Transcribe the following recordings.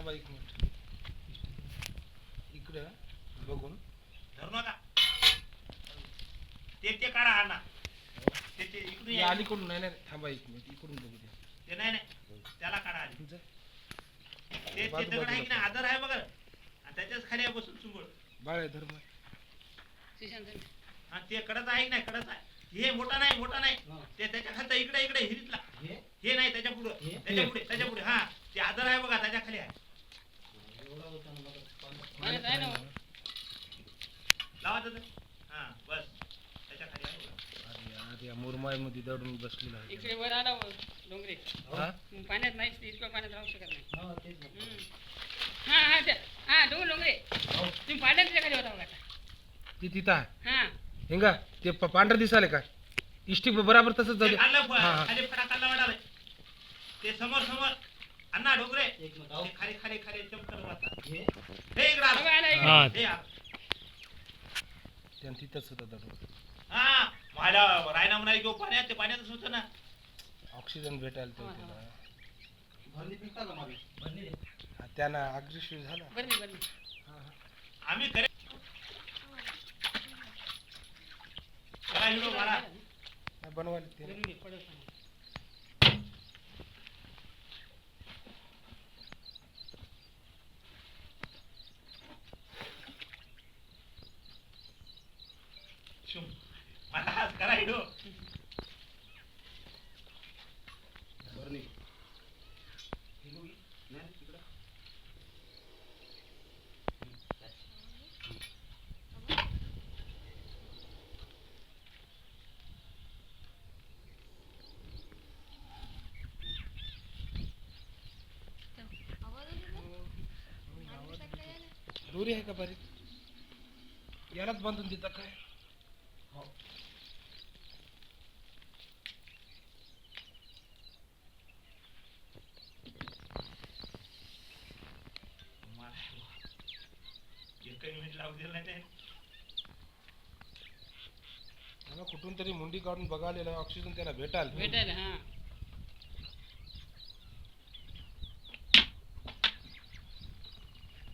थांबा एक मिनिट. इकडं बघून. धरू ते ते काढा हा ना ते नाही नाही थांबा एक मिनिट. इकडून बघू द्या. ते नाही नाही. त्याला काढा आधी. तुमचं? ते ते आहे की नाही? आदर आहे बघा. त्याच्याच खाली आहे बसून चुंबळ. बाळ आहे धर्म आणि ते कडच आहे की नाही? कडच आहे. हे मोठा नाही मोठा नाही. ते त्याच्या खालचा इकडे इकडे हिरीतला. हे? नाही त्याच्या पुढे. त्याच्या पुढे त्याच्या पुढे. हा ते आदर आहे बघा त्याच्याखाली आहे. मुरमायमध्ये दडून बसलेला आहे इकडे वर आला डोंगरे. हा? पाण्यात नाही इतकं पाण्यात राहू शकत नाही. हा हा हा डोंगर डोंगरे. तुम्ही पाण्याच्या खाली होता बघा ती तिथं आहे. हा. हेंगा ते पांढरं दिसाले का? इष्टिक बराबर तसंच झालं. हा, हा. ते समोर समोर. अण्णा डोंगरे. ते खाली खाली खाली चमकत वाटतात हे इकडं आलं. बघा आला इकडे. हा हे आलं. त्यानं तिथंच होतं दडून हा माझ्या रायना म्हणाले की "ओ, पाण्यात ते पाण्यातच होतं ना. ऑक्सिजन भेटायला हा, त्याला त्यानं अग्रेसिव्ह झाला. बरं बरं. आम्ही करे चला हिरो मारा नाही, बनवायला ते बरं नाही, पडत मला दोरी आहे का बारीक? यालाच बांधून देता काय? कुठून तरी मुंडी काढून बघायला ऑक्सिजन त्याला भेटाल भेटायला हा.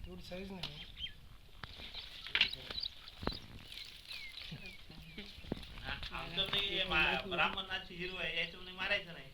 तेवढी साईज नाही. हा, आमचं नाही मा- ब्राह्मणाची हिरो आहे याच्यामध्ये मारायचं नाही